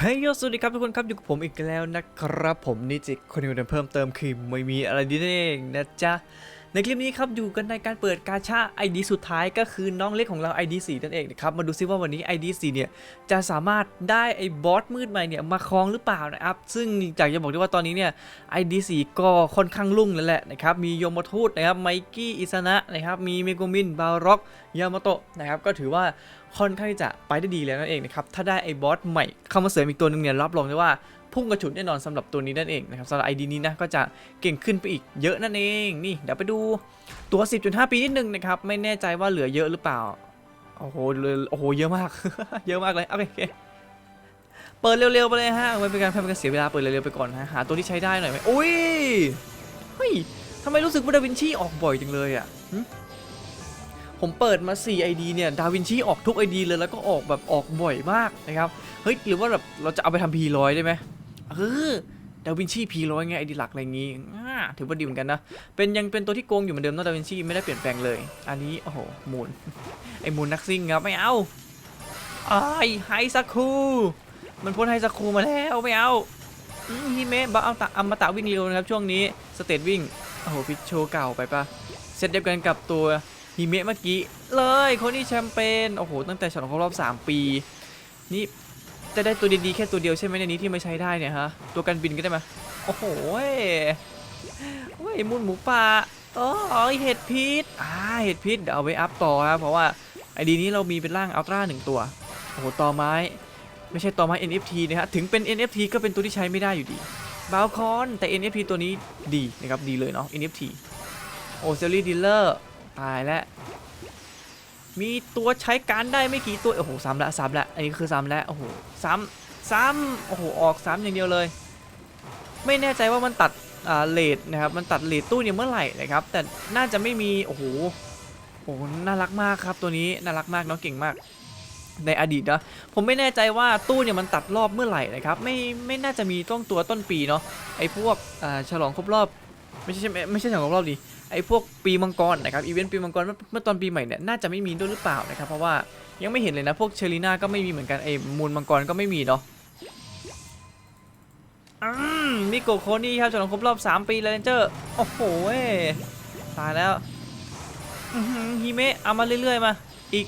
เฮ้ยสวัสดีครับทุกคนครับอยู่กับผมอีกแล้วนะครับผมนิจิคนนึงเพิ่มเติมคือไม่มีอะไรดีนั่นเองนะจ๊ะ ในคลิปนี้ครับอยู่กันในการเปิดกาชา ID สุดท้ายก็คือน้องเล็กของเรา ID 4นั่นเองนะครับมาดูซิว่าวันนี้ ID 4เนี่ยจะสามารถได้ไอ้บอสมืดใหม่เนี่ยมาครองหรือเปล่านะครับซึ่งอยากจะบอกด้วยว่าตอนนี้เนี่ย ID 4ก็ค่อนข้างรุ่งแล้วแหละนะครับมีโยมทูตนะครับไมกี้อิสนะนะครับมีเมโกมินบาร็อกยามาโตะนะครับก็ถือว่าค่อนข้างที่จะไปได้ดีแล้วนั่นเองนะครับถ้าได้ไอ้บอสใหม่เข้ามาเสริมอีกตัวหนึงเนี่ยรับรองได้ว่า พุ่งกระฉุดแน่นอนสำหรับตัวนี้นั่นเองนะครับสำหรับไอดีนี้นะก็จะเก่งขึ้นไปอีกเยอะนั่นเองนี่เดี๋ยวไปดูตัว 10.5 ปีนิดนึงนะครับไม่แน่ใจว่าเหลือเยอะหรือเปล่าโอ้โหเลือโอ้โหเยอะมาก เยอะมากเลยเอาไปโอเคเปิดเร็วๆไปเลยฮะไม่เป็นการไม่เป็นการเสียเวลาเปิดเร็วๆไปก่อนฮะหาตัวที่ใช้ได้หน่อยไหมอุ้ยเฮ้ยทำไมรู้สึกว่าดาวินชีออกบ่อยจังเลยอะผมเปิดมา 4 ID เนี่ย ดาวินชีออกทุก ID เลยแล้วก็ออกแบบออกบ่อยมากนะครับ เฮ้ย หรือว่าแบบเราจะเอาไปทำ P100 ได้ไหม เออดาวินชี P100 ไง ID หลักอะไรงี้ถือว่าดีเหมือนกันนะ เป็นยังเป็นตัวที่โกงอยู่เหมือนเดิมนอะดาวินชีไม่ได้เปลี่ยนแปลงเลย อันนี้โอ้โหมูนไอ้มูนนักซิ่งครับไม่เอาไอไฮซักคูมันพ้นไฮซักคูมาแล้วไม่เอาฮิเมะบ้าเอาตะอมตะวิ่งเร็วนะครับช่วงนี้สเตตวิ่งโอ้โหพิชโชเก่าไปปะเซตเดียวกันกับตัวฮิเมะเมื่อกี้เลยคนนี้แชมเปญโอ้โหตั้งแต่ฉลองครบรอบ 3 ปี นี่ จะได้ตัวดีๆแค่ตัวเดียวใช่ไหมในนี้ที่ไม่ใช้ได้เนี่ยฮะ ตัวกันบินก็ได้ไหมโอ้โหเว้ยเว้ยมุนหมูป่าอ๋อเห็ดพิษอ่าเห็ดพิษเดี๋ยวเอาไว้อัพต่อครับเพราะว่าไอดีนี้เรามีเป็นร่างอัลตร้าหนึ่งตัวโอ้โหต่อไม้ ไม่ใช่ต่อไม้ NFT นะฮะถึงเป็น NFT ก็เป็นตัวที่ใช้ไม่ได้อยู่ดีบาลคอนแต่ NFT ตัวนี้ดีนะครับดีเลยเนาะ NFT โอเซลลี่ดีลเลอร์ตายแล้ว มีตัวใช้การได้ไม่กี่ตัว โอ้โหซ้ำละซ้ำละ อันนี้คือซ้ำล้วโอ้โห ซ้ำ ซ้ำ โอ้โห ออกซ้ำอย่างเดียวเลย ไม่แน่ใจว่ามันตัดอ่าเลทนะครับ มันตัดเลทตู้เนี่ยเมื่อไหร่นะครับ แต่น่าจะไม่มี โอ้โห โอ้โห น่ารักมากครับตัวนี้ น่ารักมากเนาะ เก่งมาก ในอดีตนะผมไม่แน่ใจว่าตู้เนี่ยมันตัดรอบเมื่อไหร่นะครับ ไม่ ไม่น่าจะมีต้องตัวต้นปีเนาะ ไอ้พวกอ่าฉลองครบรอบ ไม่ใช่ไม่ไม่ใช่ฉลองครบรอบดิ ไอ้พวกปีมังกรนะครับอีเวนต์ปีมังกรเมื่อตอนปีใหม่เนี่ยน่าจะไม่มีด้วยหรือเปล่านะครับเพราะว่ายังไม่เห็นเลยนะพวกเชอรีนาก็ไม่มีเหมือนกันไอ้มูลมังกรก็ไม่มีเนาะอืมมิโกโคนี่ครับฉลองครบรอบ 3 ปีเลนเจอร์โอ้โหเว้ตายแล้วฮิเมะเอามาเรื่อยๆมา อีก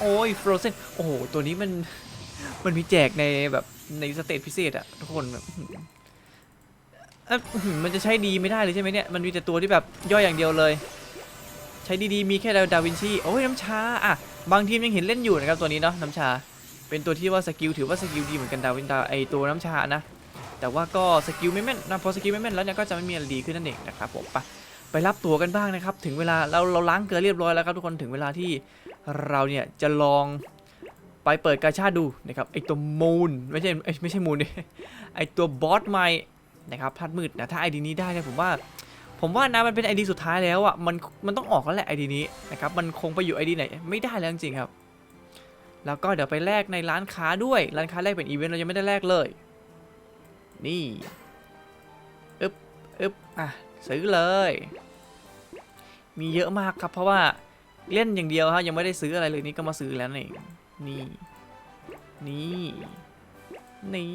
โอ้ยฟรอเซนโอ้โห ตัวนี้มัน มันมีแจกในแบบในสเตจพิเศษอะทุกคนแบบ เอ้ยอื้อหือมันจะใช้ดีไม่ได้เลยใช่ไหมเนี่ย มันมีแต่ตัวที่แบบย่อยอย่างเดียวเลย ใช้ดีๆ มีแค่ดาวินชีโอ้ยน้ำชาอะบางทีมยังเห็นเล่นอยู่นะครับตัวนี้เนาะน้ำชา เป็นตัวที่ว่าสกิลถือว่าสกิลดีเหมือนกันดาวินดาไอตัวน้ำชานะ แต่ว่าก็สกิลไม่แม่นนะพอสกิลไม่แม่นแล้วเนี่ยก็จะไม่มีอะไรดีขึ้นนั่นเองนะครับผมไปไปรับตัวกันบ้างนะครับถึงเวลาเราเราล้างเกลือเรียบร้อยแล้วครับทุกคนถึงเวลาที่เราเนี่ยจะลองไปเปิดกาชาดดูนะครับไอตัวมูนไม่ใช่เอ้ยไม่ใช่มูนดิไอตัวบอสใหม่ นะครับพัดมืดนะถ้า ID นี้ได้เนี่ยผมว่า ผมว่านะมันเป็น ID สุดท้ายแล้วอะมันมันต้องออกแล้วแหละ ID นี้นะครับมันคงไปอยู่ ID ไหนไม่ได้แล้วจริงๆครับแล้วก็เดี๋ยวไปแลกในร้านค้าด้วย ร้านค้าแลกเป็นอีเวนต์เรายังไม่ได้แลกเลย นี่อึบอึบอะซื้อเลย มีเยอะมากครับเพราะว่าเล่นอย่างเดียวครับยังไม่ได้ซื้ออะไรเลยนี่ก็มาซื้อแล้วนี่นี่นี่นี่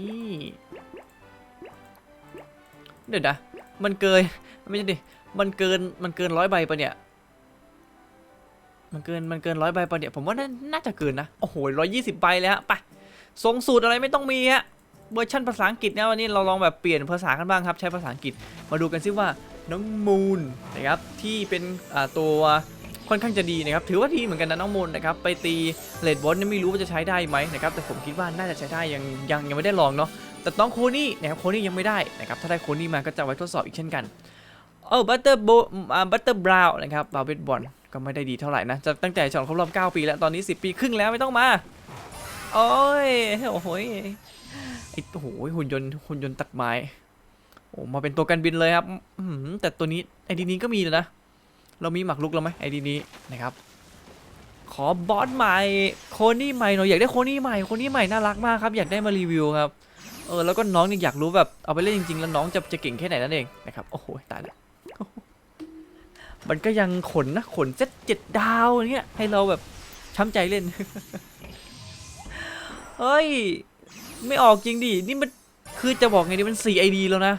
เดี๋ยวนะมันเกินไม่ใช่ดิมันเกินมันเกินร้อยใบปะเนี่ยมันเกินมันเกินร้อยใบปะเนี่ยผมว่าน่านาจะเกินนะโอ้โหร้อยยี่สิบใบเลยฮะไปทรงสูตรอะไรไม่ต้องมีฮะเวอร์ชันภาษาอังกฤษนะวันนี้เราลองแบบเปลี่ยนภาษากันบ้างครับ ใช้ภาษาอังกฤษมาดูกันซิว่าน้องมูนนะครับที่เป็นตัวค่อนข้างจะดีนะครับถือว่าดีเหมือนกันนะน้องมูนนะครับไปตีเลดบอลนี่ไม่รู้ว่าจะใช้ได้ไหมนะครับแต่ผมคิดว่าน่าจะใช้ได้ยังยังยังไม่ได้ลองเนาะ แต่ต้องโคนี่นะครับโคนี่ยังไม่ได้นะครับถ้าได้โคนี่มาก็จะเอาไว้ทดสอบอีกเช่นกันเออบัตเตอร์โบอ่าบัตเตอร์บราวน์นะครับบาเบตบอลก็ไม่ได้ดีเท่าไหร่นะจะตั้งแต่ฉลองครบรอบ 9 ปีแล้วตอนนี้ 10 ปีครึ่งแล้วไม่ต้องมาโอ้ยโอ้โหยไอ้โอ้โหหุ่นยนต์หุ่นยนต์ตัดไม้โอ้มาเป็นตัวกันบินเลยครับแต่ตัวนี้ไอ้ดีนี้ก็มีเลยนะ เรามีหมักลุกแล้วไหมไอ้ดีนี้นะครับ ขอบอสใหม่โคนี่ใหม่หน่อยอยากได้โคนี่ใหม่โคนี่ใหม่น่ารักมากครับอยากได้มารีวิวครับ ออแล้วก็น้องยังอยากรู้แบบเอาไปเล่นจริงๆ แล้วน้องจะจะเก่งแค่ไหนนั่นเองนะครับโอ้โหตายแล้วมันก็ยังขนนะขนเจ็ดเจ็ดดาวอย่างเงี้ยให้เราแบบช้ำใจเล่นเฮ้ยไม่ออกจริงดินี่มันคือจะบอกไงดีมัน4 ID แล้วนะ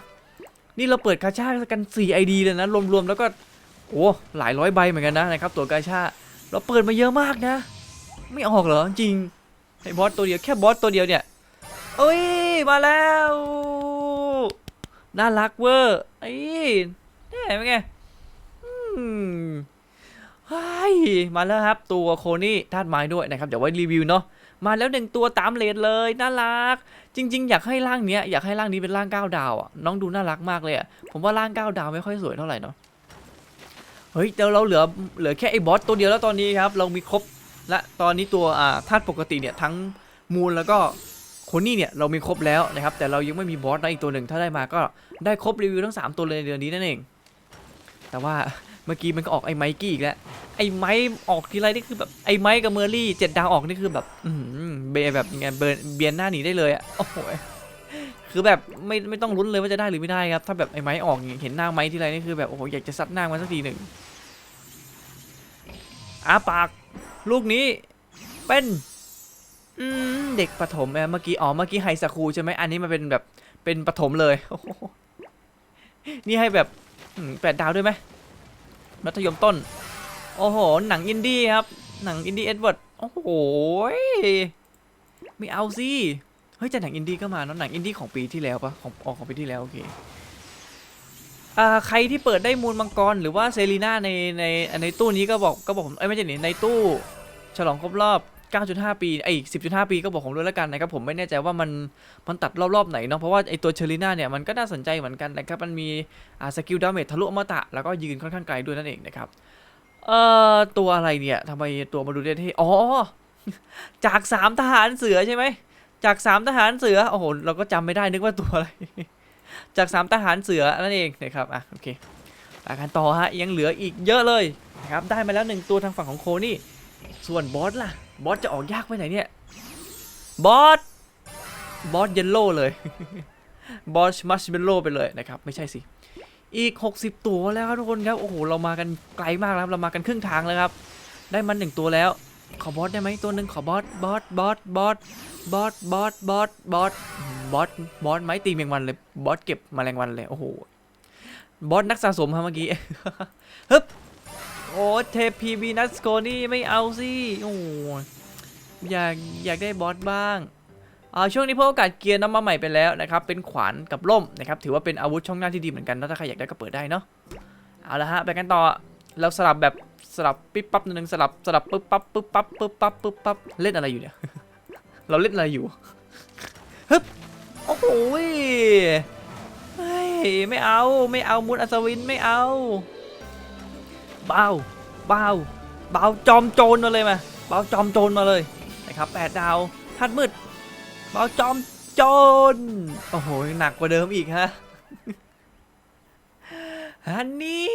นี่เราเปิดกาชากัน4 ID เลยนะรวมๆแล้วก็โอ้หลายร้อยใบเหมือนกันนะนะครับ ตัวกาชาเราเปิดมาเยอะมากนะ ไม่ออกเหรอจริงไอ้บอสตัวเดียวแค่บอสตัวเดียวเนี่ย เอ้ย มาแล้ว น่ารักเวอร์ไอ้เนี่ยเป็นไงอืมเฮ้ยมาแล้วครับตัวโคนี่ธาตุไม้ด้วยนะครับ เดี๋ยวไว้รีวิวเนาะมาแล้วหนึ่งตัวตามเลนเลยน่ารัก จริง ๆ อยากให้ร่างเนี้ยอยากให้ร่างนี้เป็นร่าง9ดาวอะน้องดูน่ารักมากเลยอะผมว่าร่าง9ดาวไม่ค่อยสวยเท่าไหร่เนาะเฮ้ยเดี๋ยวเราเหลือเหลือแค่ไอ้บอสตัวเดียวแล้วตอนนี้ครับ เรามีครบและตอนนี้ตัวอ่าธาตุปกติเนี่ยทั้งมูลแล้วก็ คนี่เนี่ยเรามีครบแล้วนะครับแต่เรายังไม่มีบอสนะอีกตัวหนึ่งถ้าได้มาก็ได้ครบรีวิวทั้ง 3 ตัวเลยในเดือนนี้นั่นเอง แต่ว่าเมื่อกี้มันก็ออกไอ้ไมกี้อีกแล้วไอ้ไม้ออกทีไรนี่คือแบบไอ้ไม้กับเมอร์รี่เจ็ดดาวออกนี่คือแบบเบแบบยังไงเบิร์นเบียนหน้าหนีได้เลยอะโอ้โหคือแบบไม่ไม่ต้องลุ้นเลยว่าจะได้หรือไม่ได้ครับถ้าแบบไอ้ไม้ออกเห็นหน้าไม้ทีไรนี่คือแบบโอ้โหอยากจะซัดหน้ามันสักทีหนึ่งอาปากลูกนี้เป็น อืมเด็กปฐมเออเมื่อกี้อ๋อเมื่อกี้ไฮสคูลใช่ไหมอันนี้มันเป็นแบบเป็นปฐมเลย นี่ให้แบบแปดดาวด้วยไหมมัธยมต้น โอ้โห หนังอินดี้ครับ หนังอินดี้เอ็ดเวิร์ดโอ้โหไม่เอาสิเฮ้ยแต่หนังอินดี้ก็มาเนอะหนังอินดี้ของปีที่แล้วปะของออกของปีที่แล้วโอเคอ่าใครที่เปิดได้มูลมังกรหรือว่าเซรีน่าในในในตู้นี้ก็บอกก็บอกผมเอ้ยไม่ใช่นี่ในตู้ ฉลองครบรอบ 9.5 ปีไอ้10.5 ปีก็บอกผมด้วยแล้วกันนะครับผมไม่แน่ใจว่ามันมันตัดรอบๆไหนเนาะเพราะว่าไอ้ตัวเชอรีน่าเนี่ยมันก็น่าสนใจเหมือนกันนะครับมันมีอ่าสกิลดาเมจทะลุอมตะแล้วก็ยืนค่อนข้างไกลด้วยนั่นเองนะครับเอ่อตัวอะไรเนี่ยทำไมตัวมาดูเท่ๆอ๋อจากสามทหารเสือใช่ไหมจากสามทหารเสือโอ้โหเราก็จำไม่ได้นึกว่าตัวอะไร จากสามทหารเสือนั่นเองนะครับอะโอเคไปกันต่อฮะยังเหลืออีกเยอะเลยนะครับได้มาแล้วหนึ่งตัวทางฝั่งของโคนี่ ส่วนบอสล่ะ บอสจะออกยากไปไหนเนี่ย บอส บอสเยลโล่เลย บอสมัชเมลโล่ไปเลยนะครับ ไม่ใช่สิ อีก 60 ตัวแล้วครับทุกคนครับ โอ้โห เรามากันไกลมากแล้วเรามากันครึ่งทางแล้วครับ ได้มันหนึ่งตัวแล้ว ขอบอสได้ไหมตัวหนึ่งขอบอส บอส บอส บอส บอส บอส บอส บอส บอส บอสไม้ตีแมงวันเลย บอสเก็บแมลงวันเลย โอ้โห บอสนักสะสมครับเมื่อกี้ ฮึบ โอ้เทพีบีนัสโกนี่ไม่เอาสิโอ้อยากอยากได้บอสบ้างอ่าช่วงนี้เพิ่มโอกาสเกียร์น้ำมาใหม่ไปแล้วนะครับ เป็นขวานกับล่มนะครับ ถือว่าเป็นอาวุธช่องหน้าที่ดีเหมือนกันนะถ้าใครอยากได้ก็เปิดได้เนาะ เอาละฮะ ไปกันต่อ เราสลับแบบสลับปิ๊บปั๊บนิดนึงสลับสลับปึ๊บปั๊บปึ๊บปั๊บปึ๊บปั๊บปึ๊บปั๊บเล่นอะไรอยู่เนี่ย เราเล่นอะไรอยู่ฮึบโอ้โหไม่เอาไม่เอามูนอัศวินไม่เอาเบาเบาเบาจอมโจรมาเลยมาเบาจอมโจรมาเลยนะครับแปดดาวทัดมืดเบาจอมโจรโอ้โหหนักกว่าเดิมอีกฮะฮันนี่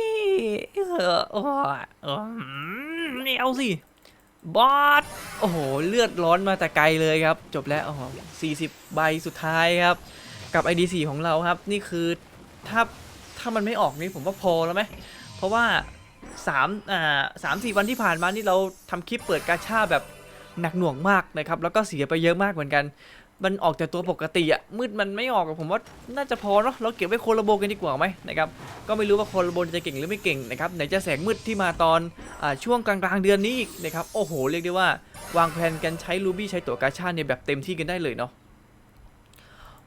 เออโอ้ไม่เอาสิบอสโอ้โห เลือดร้อนมาแต่ไกลเลยครับ จบแล้วโอ้โหสี่สิบใบสุดท้ายครับ กับ ID4 ของเราครับ นี่คือ ถ้า ถ้ามันไม่ออกนี่ผมว่าพอแล้วไหม เพราะว่า สามอ่าสามสี่วันที่ผ่านมานี่เราทำคลิปเปิดกาชาแบบหนักหน่วงมากนะครับ แล้วก็เสียไปเยอะมากเหมือนกัน มันออกแต่ตัวปกติอะมืดมันไม่ออกผมว่าน่าจะพอเนาะเราเก็บไว้โคลโบกันดีกว่าไหมนะครับก็ไม่รู้ว่าโคลโบจะเก่งหรือไม่เก่งนะครับไหนจะแสงมืดที่มาตอนอาช่วงกลางๆเดือนนี้อีกนะครับโอ้โหเรียกได้ว่าวางแผนกันใช้รูบี้ใช้ตัวกาชาเนี่ยแบบเต็มที่กันได้เลยเนาะ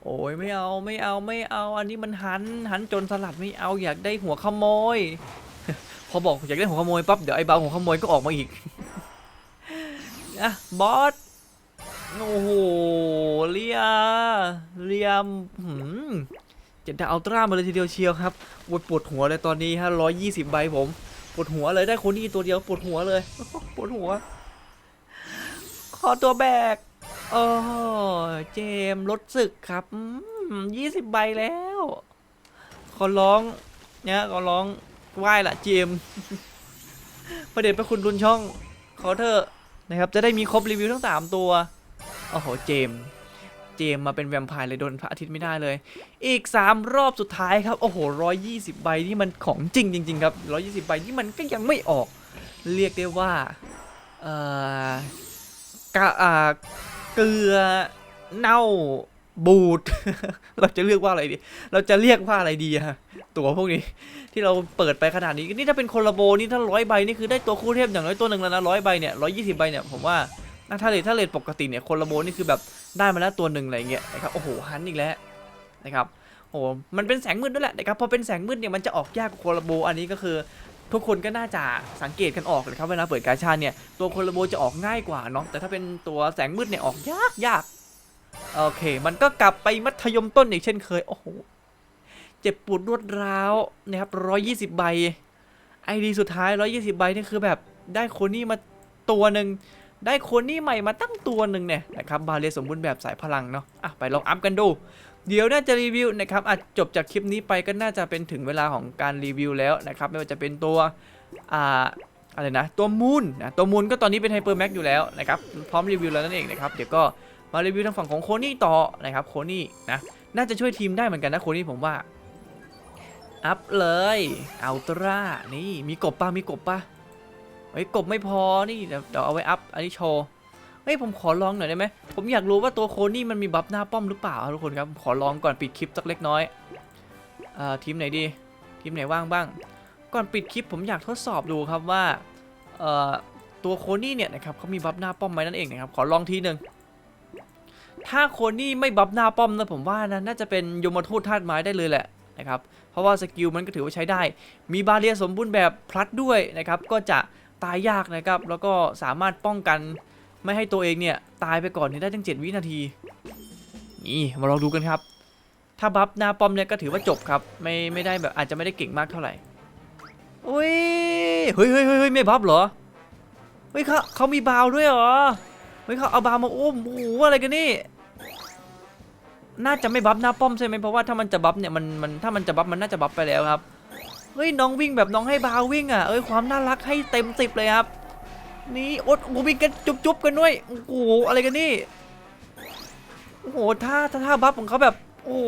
โอ้ยไม่เอาไม่เอาไม่เอา อันนี้มันหันหันจนสลัดไม่เอาอยากได้หัวขโมย พอบอกอยากได้หัวขโมยปั๊บเดี๋ยวไอ้เบาหัวขโมยก็ออกมาอีกอะบอสโอ้โหเลียเลียมหืมเจ็ดดาวอัลตร้ามาเลยทีเดียวเชียวครับปวดปวดหัวเลยตอนนี้ฮะร้อยยี่สิบใบผมปวดหัวเลยได้คนนี้ตัวเดียวปวดหัวเลยปวดหัว ขอตัวแบกโอ้เจมส์ลดศึกครับยี่สิบใบแล้ว ขอร้องเนี่ยขอร้อง ไหว้ละเจมประเด็นไปคุณรุนช่องขอเถอะนะครับ จะได้มีครบรีวิวทั้ง 3 ตัว โอ้โห เจม เจมมาเป็นแวมไพร์เลยโดนพระอาทิตย์ไม่ได้เลย อีก 3 รอบสุดท้ายครับ โอ้โห 120 ใบที่มันของจริงจริงๆครับ 120 ใบที่มันก็ยังไม่ออก เรียกได้ว่า เอ่อกะอ่าเกลือเน่า บูด เราจะเลือกว่าอะไรดี เราจะเรียกว่าอะไรดีอะตัวพวกนี้ที่เราเปิดไปขนาดนี้ นี่ถ้าเป็นคนละโบนี่ถ้าร้อยใบนี่คือได้ตัวคู่เทพอย่างน้อยตัวหนึ่งแล้วนะร้อยใบเนี่ยร้อยยี่สิบใบเนี่ยผมว่าถ้าเลทถ้าเลทปกติเนี่ยคนละโบนี่คือแบบได้มาแล้วตัวหนึ่งอะไรเงี้ยนะครับโอ้โหฮันอีกแล้วนะครับโอ้โหมันเป็นแสงมืดด้วยแหละนะครับพอเป็นแสงมืดเนี่ยมันจะออกยากกว่าคนละโบอันนี้ก็คือทุกคนก็น่าจะสังเกตกันออกนะครับเวลาเปิดกาชาเนี่ยตัวคนละโบจะออกง่ายกว่าเนาะแต่ถ้าเป็นตัวแสงมืดเนี่ยออกยากยาก โอเค มันก็กลับไปมัธยมต้นอีกเช่นเคย โอ้โห เจ็บปวดรวดร้าวนะครับร้อยยี่สิบใบ ไอดีสุดท้ายร้อยยี่สิบใบนี่คือแบบได้โคนี่มาตัวหนึ่ง ได้โคนี่ใหม่มาตั้งตัวหนึ่งเนี่ยนะครับ บาเรีสมบูรณ์แบบสายพลังเนาะ อะไปลองอัพกันดู เดี๋ยวน่าจะรีวิวนะครับอะจบจากคลิปนี้ไปก็น่าจะเป็นถึงเวลาของการรีวิวแล้วนะครับ ไม่ว่าจะเป็นตัว อ่าอะไรนะ ตัวมูนนะ ตัวมูนก็ตอนนี้เป็นไฮเปอร์แม็กอยู่แล้วนะครับ พร้อมรีวิวแล้วนั่นเองนะครับ เดี๋ยวก็ มารีวิวทางฝั่งของโคนี่ต่อนะครับโคนี่นะน่าจะช่วยทีมได้เหมือนกันนะโคนี่ผมว่าอัพเลยอัลตร้านี่มีกบปะมีกบปะเฮ้กบไม่พอนี่เดี๋ยวเอาไว้อัพอันนี้โชว์เฮ้ยผมขอลองหน่อยได้ไหมผมอยากรู้ว่าตัวโคนี่มันมีบัฟหน้าป้อมหรือเปล่าทุกคนครับขอลองก่อนปิดคลิปสักเล็กน้อยอ่าทีมไหนดีทีมไหนว่างบ้าง ก่อนปิดคลิปผมอยากทดสอบดูครับว่าเอ่อตัวโคนี่เนี่ยนะครับเขามีบัฟหน้าป้อมไหมนั่นเองนะครับขอลองทีหนึ่ง ถ้าโคนี่ไม่บัฟหน้าป้อมนะผมว่านะน่าจะเป็นยมทูตธาตุไม้ได้เลยแหละนะครับเพราะว่าสกิลมันก็ถือว่าใช้ได้ มีบาเรียสมบูรณ์แบบพลัดด้วยนะครับก็จะตายยากนะครับแล้วก็สามารถป้องกันไม่ให้ตัวเองเนี่ยตายไปก่อนนี่ยได้ตั้ง 7 วินาที นี่มาลองดูกันครับ ถ้าบัฟหน้าป้อมเนี่ยก็ถือว่าจบครับไม่ไม่ได้แบบอาจจะไม่ได้เก่งมากเท่าไหร่อุ้ยเฮ้ยเฮ้ยเฮ้ยเฮ้ยไม่บัฟเหรอเฮ้ยเขาเขามีบาวด้วยเหรอ เฮ้ยเขาเอาบามาอุ้มโอ้โหอะไรกันนี่ น่าจะไม่บัฟหน้าป้อมใช่ไหมเพราะว่าถ้ามันจะบัฟเนี่ยมันมันถ้ามันจะบัฟมันน่าจะบัฟไปแล้วครับเฮ้ยน้องวิ่งแบบน้องให้บาวิ่งอะเอ้ยความน่ารักให้เต็มสิบเลยครับ นี่โอ๊ตโอ้โหมีกันจุ๊บจุบกันด้วยโอ้โหอะไรกันนี่โอ้โหท่าท่าบัฟของเขาแบบ โอ้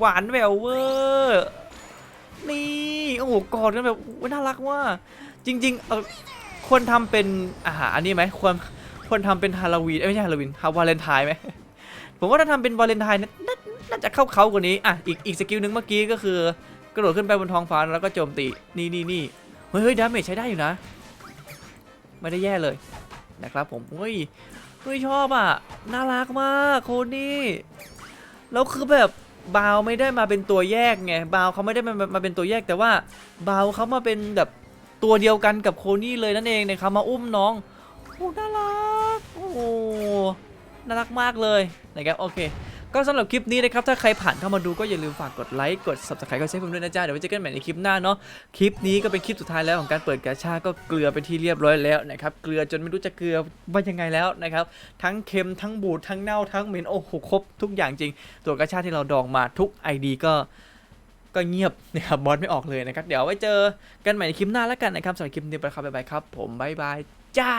หวานแหววเวอร์นี่โอ้โหกอดกันแบบน่ารักว่าจริงๆเออควรทำเป็นอาหารอันนี้ไหมควร ควรทำเป็นฮาโลวีนเอ้ยไม่ใช่ฮาโลวีนฮาวาเลนไทน์ไหม ผมว่าถ้าทำเป็นวาเลนไทน์น่าน่าน่าจะเข้าเขากว่านี้ อะ อีกอีกสกิลหนึ่งเมื่อกี้ก็คือกระโดดขึ้นไปบนท้องฟ้าแล้วก็โจมตี นี่นี่นี่เฮ้ยเฮ้ยดาเมจใช้ได้อยู่นะ ไม่ได้แย่เลยนะครับผมเฮ้ยเฮ้ยชอบอะ น่ารักมากโคนี่แล้วคือแบบบาวไม่ได้มาเป็นตัวแยกไงบาวเขาไม่ได้มามาเป็นตัวแยกแต่ว่าบาวเขามาเป็นแบบตัวเดียวกันกับโคนี่เลยนั่นเองนะครับมาอุ้มน้องโอ้น่ารัก โอ้น่ารักมากเลยนะครับโอเค ก็สำหรับคลิปนี้นะครับ ถ้าใครผ่านเข้ามาดูก็อย่าลืมฝากกดไลค์กด subscribe กดแชร์ผมด้วยนะจ๊ะ เดี๋ยวไว้เจอกันใหม่ในคลิปหน้าเนาะคลิปนี้ก็เป็นคลิปสุดท้ายแล้วของการเปิดกาชาก็เกลือเป็นที่เรียบร้อยแล้วนะครับ เกลือจนไม่รู้จะเกลือว่ายังไงแล้วนะครับ ทั้งเค็มทั้งบูดทั้งเน่าทั้งเหม็นโอ้โหครบทุกอย่างจริง ตัวกาชาที่เราดองมาทุก ID ก็ก็เงียบนะครับบอสไม่ออกเลยนะครับเดี๋ยวไว้เจอกันใหม่ในคลิปหน้าแล้วกันนะครับสำหรับคลิปนี้ไปครับบ๊ายบายครับ ผมบ๊ายบายจ้า